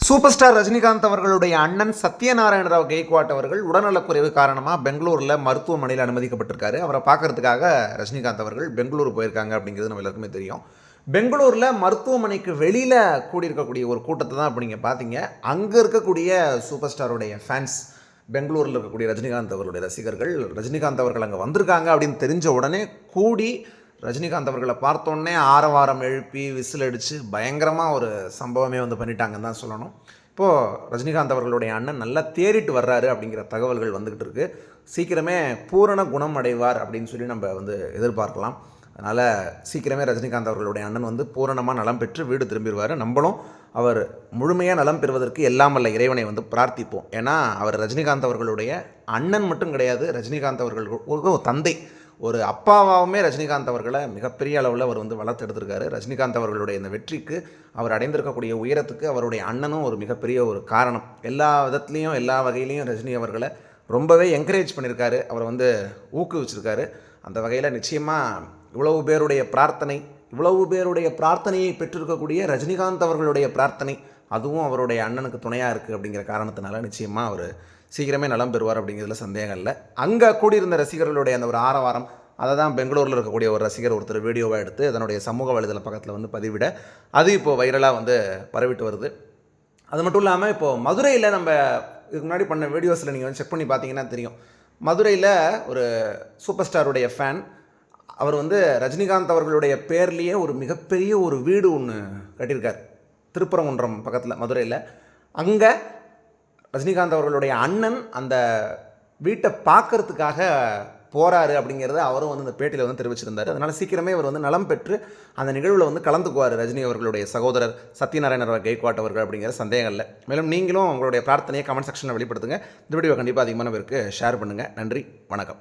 Super star Rajinikanth அவர்களுடைய அண்ணன் சத்யநாராயண ராவ் கெய்க்வாட் அவர்கள் உடல்நலக்குறைவு காரணமாக பெங்களூரில் மருத்துவமனையில் அனுமதிக்கப்பட்டிருக்காரு. அவரை பார்க்கறதுக்காக ரஜினிகாந்த் அவர்கள் பெங்களூர் போயிருக்காங்க அப்படிங்கிறது நம்ம எல்லாருக்குமே தெரியும். பெங்களூரில் மருத்துவமனைக்கு வெளியில் கூடியிருக்கக்கூடிய ஒரு கூட்டத்தை தான் இப்போ நீங்கள் பார்த்தீங்க அங்கே இருக்கக்கூடிய சூப்பர் ஸ்டாருடைய ஃபேன்ஸ் பெங்களூரில் இருக்கக்கூடிய ரஜினிகாந்த் அவர்களுடைய ரசிகர்கள் ரஜினிகாந்த் அவர்கள் அங்கே வந்திருக்காங்க அப்படின்னு தெரிஞ்ச உடனே கூடி ரஜினிகாந்த் அவர்களை பார்த்தோன்னே ஆரவாரம் எழுப்பி விசில் அடித்து பயங்கரமாக ஒரு சம்பவமே வந்து பண்ணிட்டாங்கன்னு தான் சொல்லணும். இப்போது ரஜினிகாந்த் அவர்களுடைய அண்ணன் நல்லா தேறிட்டு வர்றாரு அப்படிங்கிற தகவல்கள் வந்துக்கிட்டு இருக்கு. சீக்கிரமே பூரண குணம் அடைவார் அப்படின்னு சொல்லி நம்ம வந்து எதிர்பார்க்கலாம். அதனால் சீக்கிரமே ரஜினிகாந்த் அவர்களுடைய அண்ணன் வந்து பூரணமாக நலம் பெற்று வீடு திரும்பிடுவார். நம்மளும் அவர் முழுமையாக நலம் பெறுவதற்கு எல்லாம் வல்ல இறைவனை வந்து பிரார்த்திப்போம். ஏன்னா அவர் ரஜினிகாந்த் அவர்களுடைய அண்ணன் மட்டும் கிடையாது ரஜினிகாந்த் அவர்களுக்கு ஒரு தந்தை ஒரு அப்பாவாகவுமே ரஜினிகாந்த் அவர்களை மிகப்பெரிய அளவில் அவர் வந்து வளர்த்தெடுத்திருக்காரு ரஜினிகாந்த் அவர்களுடைய இந்த வெற்றிக்கு அவர் அடைந்திருக்கக்கூடிய உயரத்துக்கு அவருடைய அண்ணனும் ஒரு மிகப்பெரிய ஒரு காரணம். எல்லா விதத்துலேயும் எல்லா வகையிலையும் ரஜினி அவர்களை ரொம்பவே என்கரேஜ் பண்ணியிருக்காரு. அவரை வந்து ஊக்குவிச்சிருக்காரு. அந்த வகையில் நிச்சயமாக இவ்வளவு பேருடைய பிரார்த்தனை இவ்வளவு பேருடைய பிரார்த்தனையை பெற்றிருக்கக்கூடிய ரஜினிகாந்த் அவர்களுடைய பிரார்த்தனை அதுவும் அவருடைய அண்ணனுக்கு துணையாக இருக்குது அப்படிங்கிற காரணத்தினால நிச்சயமாக அவர் சீக்கிரமே நலம் பெறுவார் அப்படிங்கிறதுல சந்தேகம் இல்லை. அங்கே கூடியிருந்த ரசிகர்களுடைய அந்த ஒரு ஆரவாரம் அதை தான் பெங்களூரில் இருக்கக்கூடிய ஒரு ரசிகர் ஒருத்தர் வீடியோவாக எடுத்து அதனுடைய சமூக வலைதள பக்கத்தில் வந்து பதிவிட அது இப்போது வைரலாக வந்து பரவிட்டு வருது. அது மட்டும் இல்லாமல் இப்போது மதுரையில் நம்ம இதுக்கு முன்னாடி பண்ண வீடியோஸில் நீங்கள் வந்து செக் பண்ணி பார்த்தீங்கன்னா தெரியும். மதுரையில் ஒரு சூப்பர் ஸ்டாருடைய ஃபேன் அவர் வந்து ரஜினிகாந்த் அவர்களுடைய பேர்லேயே ஒரு மிகப்பெரிய ஒரு வீடு ஒன்று கட்டியிருக்கார். திருப்பரங்குன்றம் பக்கத்தில் மதுரையில். அங்கே ரஜினிகாந்த் அவர்களுடைய அண்ணன் அந்த வீட்டை பார்க்கறதுக்காக போகிறாரு அப்படிங்கிறத அவரும் வந்து இந்த பேட்டியில் வந்து தெரிவிச்சிருந்தார். அதனால் சீக்கிரமே இவர் வந்து நலம் பெற்று அந்த நிகழ்வில் வந்து கலந்துக்குவார் ரஜினி அவர்களுடைய சகோதரர் சத்யநாராயண கைக்வாட் அவர்கள் அப்படிங்கிற சந்தேகங்களில். மேலும் நீங்களும் உங்களுடைய பிரார்த்தனையை கமெண்ட் செக்ஷனில் வெளிப்படுத்துங்க. இந்த வீடியோ கண்டிப்பாக அதிகமான பேருக்கு ஷேர் பண்ணுங்கள் நன்றி வணக்கம்.